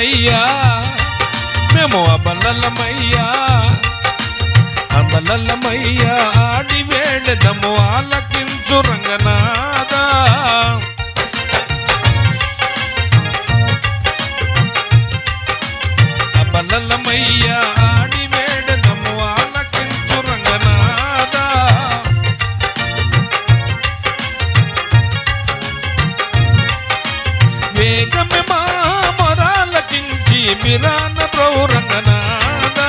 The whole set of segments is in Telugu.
అబలల్లమయ్యా మేము అబలల్లమయ్యా అబలల్లమయ్యా ఆడి వేడదము ఆలకించు రంగనాథ. అబలల్లమయ్యా మొరాలకించి ప్రభు ప్రౌరంగనాదా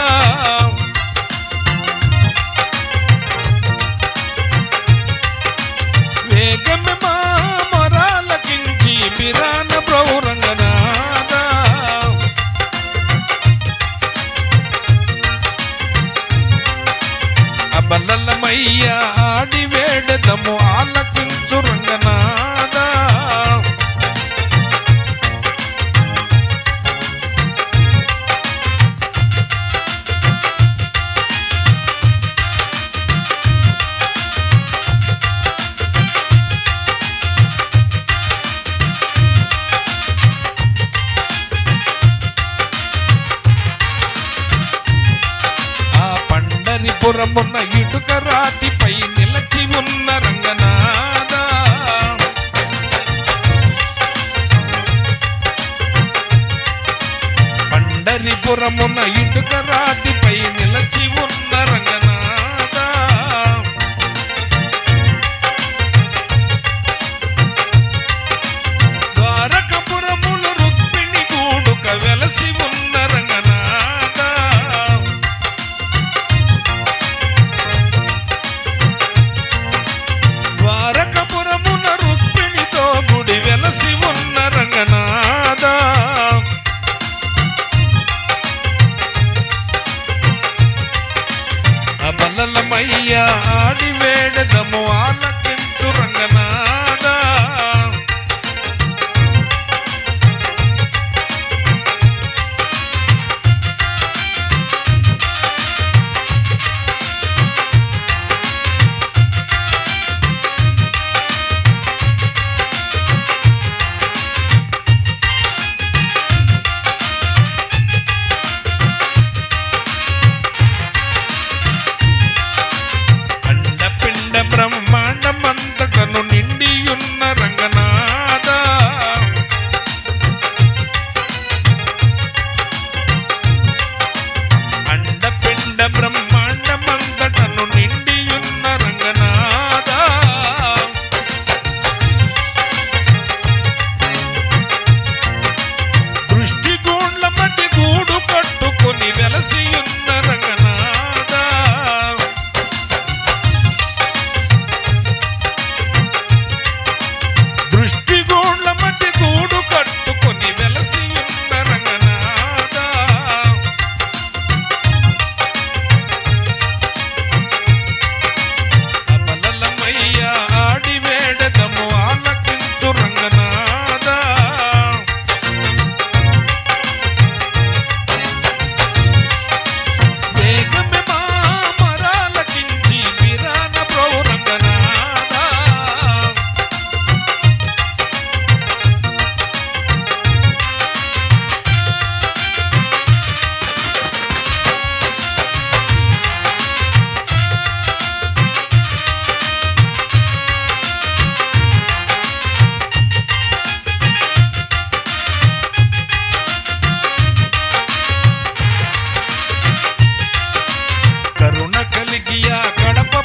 వేగమే మా మొరాలకించి మిరాన ప్రౌరంగనాదా అబలల్లమయ్యా ఆడి వేడదము ఆలక పండరిపురమున్న ఇటుక రాతిపై నిలచి ఉన్న రంగనాథ. పండరిపురమున్న ఇటుక రాతిపై నిలచి ఉన్న రంగనాథ. நாதா బలలమయ్యా ఆడి వేడదము ఆలక பாக்கியா? கடப்ப